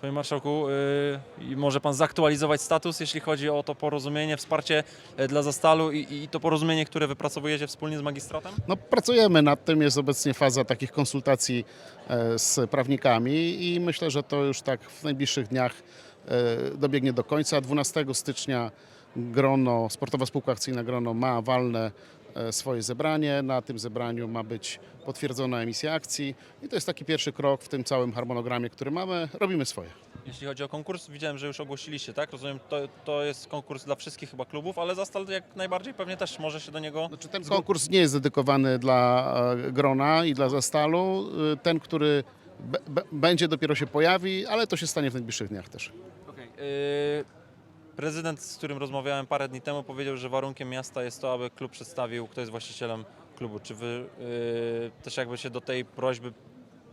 Panie Marszałku, yy, może Pan zaktualizować status, jeśli chodzi o to porozumienie, wsparcie e, dla Zastalu i, i to porozumienie, które wypracowujecie wspólnie z magistratem? No, pracujemy nad tym, jest obecnie faza takich konsultacji e, z prawnikami i myślę, że to już tak w najbliższych dniach e, dobiegnie do końca. 12 stycznia grono, Sportowa Spółka Akcyjna Grono ma walne swoje zebranie. Na tym zebraniu ma być potwierdzona emisja akcji i to jest taki pierwszy krok w tym całym harmonogramie, który mamy. Robimy swoje. Jeśli chodzi o konkurs, widziałem, że już ogłosiliście, tak? Rozumiem, to, to jest konkurs dla wszystkich chyba klubów, ale Zastal jak najbardziej pewnie też może się do niego... Znaczy, ten konkurs nie jest dedykowany dla e, grona i dla zastalu. E, Ten, który będzie dopiero się pojawi, ale to się stanie w najbliższych dniach też. Okej. Yy, prezydent, z którym rozmawiałem parę dni temu, powiedział, że warunkiem miasta jest to, aby klub przedstawił, kto jest właścicielem klubu. Czy wy yy, też jakby się do tej prośby,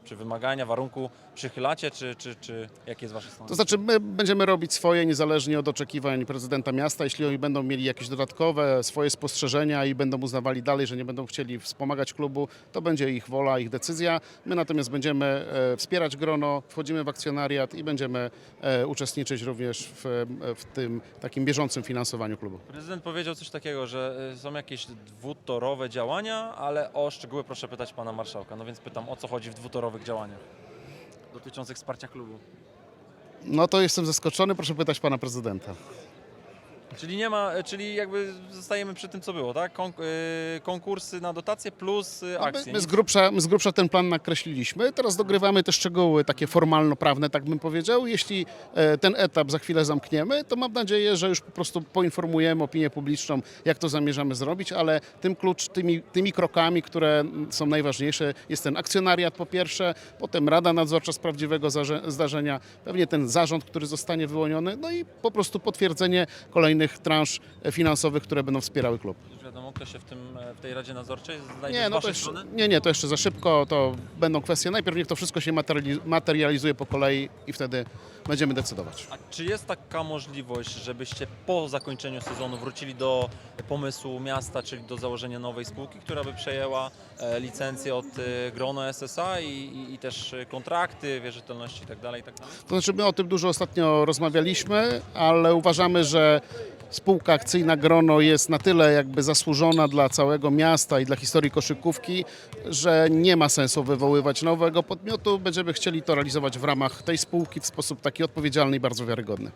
czy wymagania, warunku przychylacie, czy, czy, czy jakie jest wasze stanowisko? To znaczy, my będziemy robić swoje niezależnie od oczekiwań prezydenta miasta. Jeśli oni będą mieli jakieś dodatkowe swoje spostrzeżenia i będą uznawali dalej, że nie będą chcieli wspomagać klubu, to będzie ich wola, ich decyzja. My natomiast będziemy e, wspierać grono, wchodzimy w akcjonariat i będziemy e, uczestniczyć również w, e, w tym takim bieżącym finansowaniu klubu. Prezydent powiedział coś takiego, że y, są jakieś dwutorowe działania, ale o szczegóły proszę pytać pana marszałka. No więc pytam, o co chodzi w dwutorowych działaniach dotyczących wsparcia klubu? No to jestem zaskoczony, proszę pytać pana prezydenta. Czyli nie ma, czyli jakby zostajemy przy tym, co było, tak? Kon- y, konkursy na dotacje plus y, No my, akcje. my, z grubsza, my z grubsza ten plan nakreśliliśmy. Teraz dogrywamy te szczegóły takie formalno-prawne, tak bym powiedział. Jeśli e, ten etap za chwilę zamkniemy, to mam nadzieję, że już po prostu poinformujemy opinię publiczną, jak to zamierzamy zrobić, ale tym klucz, tymi, tymi krokami, które są najważniejsze, jest ten akcjonariat po pierwsze, potem Rada Nadzorcza z prawdziwego zdarzenia, pewnie ten zarząd, który zostanie wyłoniony, no i po prostu potwierdzenie kolejnych transz e, finansowych, które będą wspierały klub. Już wiadomo, kto się w, tym, e, w tej Radzie Nadzorczej znajdzie Nie, z no to waszej jeszcze, strony? nie, nie, to jeszcze za szybko, to będą kwestie. Najpierw niech to wszystko się materiali- materializuje po kolei i wtedy będziemy decydować. A czy jest taka możliwość, żebyście po zakończeniu sezonu wrócili do pomysłu miasta, czyli do założenia nowej spółki, która by przejęła e, licencję od e, Grono SSA i, i, i też e, kontrakty, wierzytelności itd. itd.? To znaczy my o tym dużo ostatnio rozmawialiśmy, ale uważamy, że spółka akcyjna Grono jest na tyle jakby zasłużona dla całego miasta i dla historii koszykówki, że nie ma sensu wywoływać nowego podmiotu. Będziemy chcieli to realizować w ramach tej spółki w sposób taki odpowiedzialny i bardzo wiarygodny.